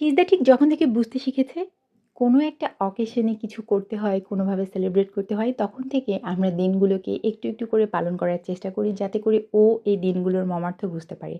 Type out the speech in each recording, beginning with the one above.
সিজদা ঠিক যখন থেকে বুঝতে শিখেছে কোনো একটা অকেশনে কিছু করতে হয়, কোনোভাবে সেলিব্রেট করতে হয়, তখন থেকে আমরা দিনগুলোকে একটু একটু করে পালন করার চেষ্টা করি, যাতে করে ও এই দিনগুলোর মমার্থ বুঝতে পারে।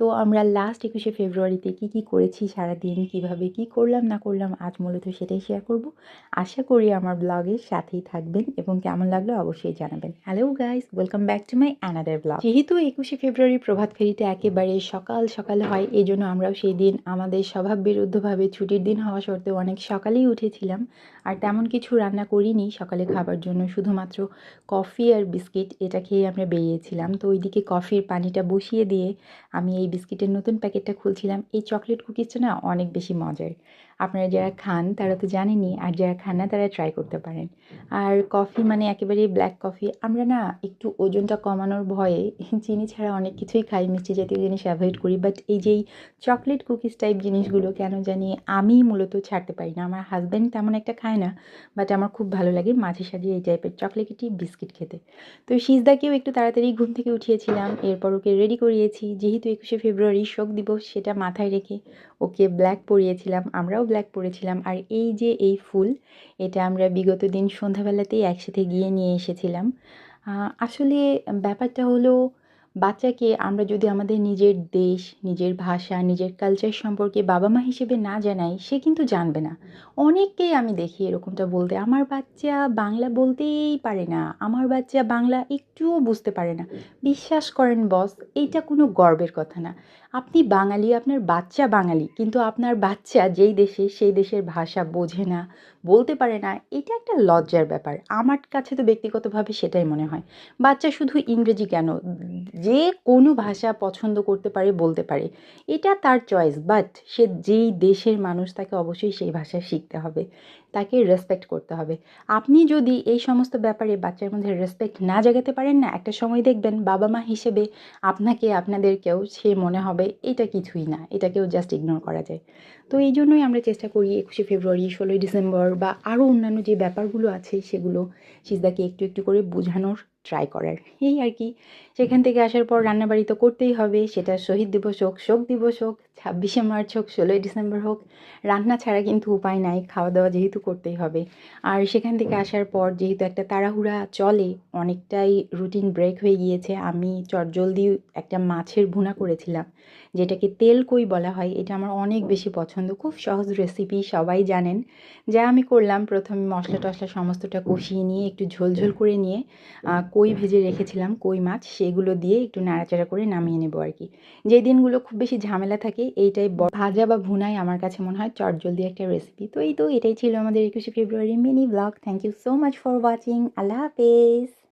তো আমরা লাস্ট একুশে ফেব্রুয়ারিতে কী কী করেছি, সারাদিন কীভাবে কী করলাম, না করলাম, আজ মূলত সেটাই শেয়ার করব। আশা করি আমার ব্লগের সাথেই থাকবেন এবং কেমন লাগল অবশ্যই জানাবেন। Hello guys welcome back to my another blog যেহেতু একুশে ফেব্রুয়ারি প্রভাত ফেরিতে একেবারে সকাল সকাল হয় এই জন্য আমরাও সেই দিন আমাদের স্বভাব বিরুদ্ধভাবে ছুটির দিন হওয়া সত্ত্বেও অনেক সকালেই উঠেছিলাম আর তেমন কিছু রান্না করিনি। সকালে খাবার জন্য শুধুমাত্র কফি আর বিস্কিট এটা খেয়ে আমরা বেরিয়েছিলাম। তো ওইদিকে কফির পানিটা বসিয়ে দিয়ে আমি এই বিস্কিটের নতুন প্যাকেটটা খুলছিলাম। এই চকলেট কুকিজটা না অনেক বেশি মজার। আপনারা যারা খান তারা তো জানেনই আর যারা খান না তারা ট্রাই করতে পারেন। আর কফি মানে একেবারেই ব্ল্যাক কফি আমরা না একটু ওজনটা কমানোর ভয়ে চিনি ছাড়া অনেক কিছুই খাই মিষ্টি জাতীয় জিনিস অ্যাভয়েড করি। বাট এই যেই চকলেট কুকিজ টাইপ জিনিসগুলো কেন জানি আমি মূলত ছাড়তে পারি না। আমার হাজব্যান্ড তেমন একটা খায় না বাট আমার খুব ভালো লাগে মাঝে সাঝে এই টাইপের চকলেটি বিস্কিট খেতে। তো সিজদাকেও একটু তাড়াতাড়ি ঘুম থেকে উঠিয়েছিলাম এরপর ওকে রেডি করিয়েছি। যেহেতু একুশে ফেব্রুয়ারি শোক দিবস সেটা মাথায় রেখে ওকে ব্ল্যাক পরিয়েছিলাম, আমরাও ব্ল্যাক পরেছিলাম। আর এই যে এই ফুল, এটা আমরা বিগত দিন সন্ধ্যাবেলাতেই একসাথে গিয়ে নিয়ে এসেছিলাম। আসলে ব্যাপারটা হলো বাচ্চাকে আমরা যদি আমাদের নিজের দেশ, নিজের ভাষা, নিজের কালচার সম্পর্কে বাবা মা হিসেবে না জানাই, সে কিন্তু জানবে না। অনেককেই আমি দেখি এরকমটা বলতে, আমার বাচ্চা বাংলা বলতেই পারে না। আমার বাচ্চা বাংলা একটুও বুঝতে পারে না। বিশ্বাস করেন বস এইটা কোনো গর্বের কথা না। আপনি বাঙালি, আপনার বাচ্চা বাঙালি, কিন্তু আপনার বাচ্চা যেই দেশে, সেই দেশের ভাষা বোঝে না, বলতে পারে না, এটা একটা লজ্জার ব্যাপার। আমার কাছে তো ব্যক্তিগতভাবে সেটাই মনে হয়। বাচ্চা শুধু ইংরেজি কেন? যে কোনো ভাষা পছন্দ করতে পারে, বলতে পারে। এটা তার চয়েস বাট সে যেই দেশের মানুষ, তাকে অবশ্যই সেই ভাষা শিখতে হবে। তাকে রেসপেক্ট করতে হবে। আপনি যদি এই সমস্ত ব্যাপারে বাচ্চার মধ্যে রেসপেক্ট না জাগাতে পারেন না, একটা সময় দেখবেন বাবা মা হিসেবে আপনাকে, আপনাদেরকেও সে মনে হবে, এটা কিছুই না, এটাকেও জাস্ট ইগনোর করা যায়। তো এই জন্যই আমরা চেষ্টা করি একুশে ফেব্রুয়ারি, ষোলোই ডিসেম্বর বা আরও অন্যান্য যে ব্যাপারগুলো আছে, সেগুলো সিজদাকে একটু একটু করে বোঝানোর ট্রাই করার। এই আর কি। সেখান থেকে আসার পর রান্নাবাড়ি তো করতেই হবে, সেটা শহীদ দিবস হোক, শোক দিবস হোক, ছাব্বিশে মার্চ হোক, ষোলোই ডিসেম্বর হোক, রান্না ছাড়া কিন্তু উপায় নাই, খাওয়া দাওয়া যেহেতু করতেই হবে। আর সেখান থেকে আসার পর যেহেতু একটা তাড়াহুড়া চলে অনেকটাই রুটিন ব্রেক হয়ে গিয়েছে। আমি চটজলদি একটা মাছের ভুনা করেছিলাম যেটাকে তেল কই বলা হয় এটা আমার অনেক বেশি পছন্দ। খুব সহজ রেসিপি সবাই জানেন। যা আমি করলাম প্রথমে মশলা টশলা সমস্তটা কষিয়ে নিয়ে একটু ঝোলঝোল করে নিয়ে কই ভেজে রেখেছিলাম কই মাছ সেগুলো দিয়ে একটু নাড়াচাড়া করে নামিয়ে নেব আর কি। যে দিনগুলো খুব বেশি ঝামেলা থাকে এইটাই ভাজা বা ভুনাই আমার কাছে মনে হয় চটজলদি একটা রেসিপি তো এই তো এটাই ছিল আমাদের একুশে ফেব্রুয়ারি mini blog thank you so much for watching আল্লাহ হাফেজ।